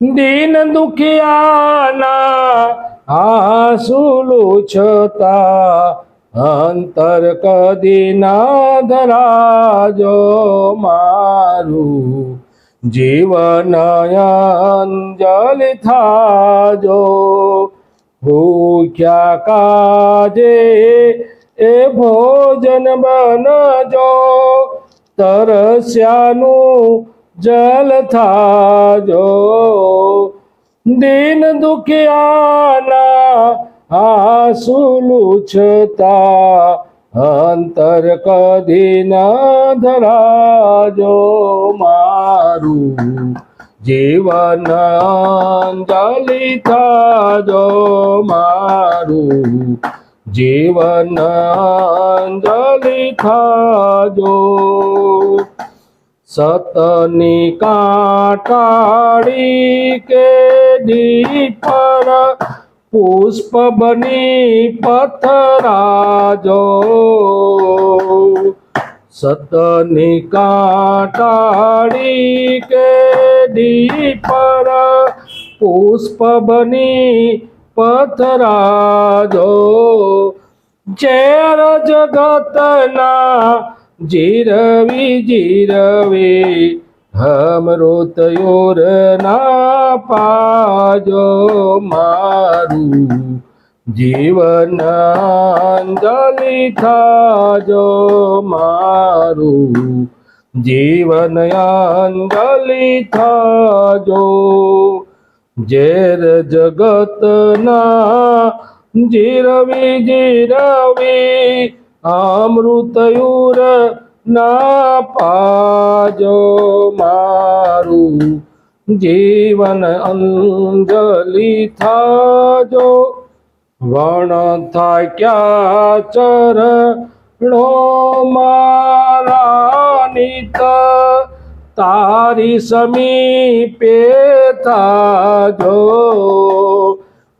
દીન દુખિયાના આસુલુ છતા અંતર કદી ના ધરાજો મારું. જીવન અંજલિ થાજો. ભૂખ્યા કાજે એ ભોજન બનજો. તરસ્યાનું જલ થાજો. દીન દુખિયાના આસુલુ છતા અંતર કદી ન ધરાજો મારું. જીવન અંજલિ થાજો મારું. જીવન અંજલિ થાજો. સતની કાટાળી કે દીપર પુષ્પ બની પથરાજો સતની કાટાળી કે દીપર પુષ્પ બની પથરાજો ઝેર જગતના જીરવી જીરવે હમરો તયોર ના પાજો મારું, જીવન અંજલિ થાજો મારું, જીવન અંજલિ થાજો. ઝેર જગતના જીરવી જીરવી અમૃતયુર ના પાજો મારું. જીવન અંજલિ થાજો. વણ થાક્યા ચરણો મારા નિત તારી સમીપે થાજો.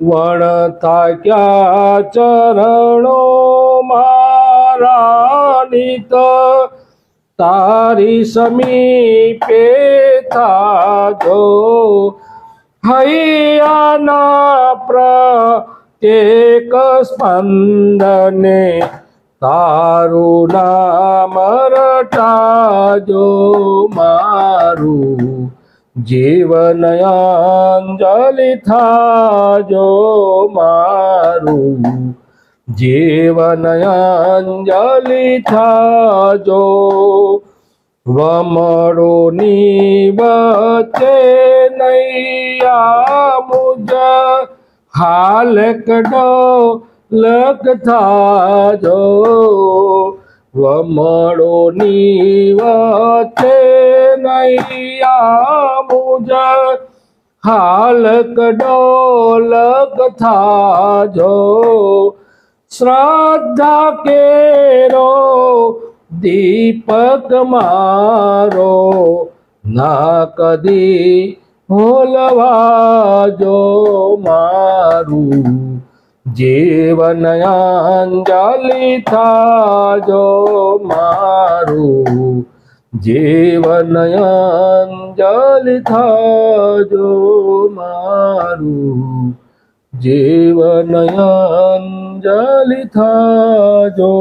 વણ થાક્યા ચરણો મારા તો તારી સમીપે થાજો. હૈયાના પ્રત્યેક સ્પંદને તારું નામ રટાજો. મારું જીવન અંજલિ થાજો. મારું જીવન અંજલિ થાજો. વમળોની વચ્ચે નૈયા મુજ. હાલ કડો લક થાજો વમળોની વચ્ચે નૈયા મુજ હાલ કડોલક થાજો. શ્રદ્ધા કેરો, દીપક મારો, ના કદી હોલવાજો મારું. જીવન અંજલિ થાજો મારું. જીવન અંજલિ થાજો મારું. જીવન અંજલિ થાજો.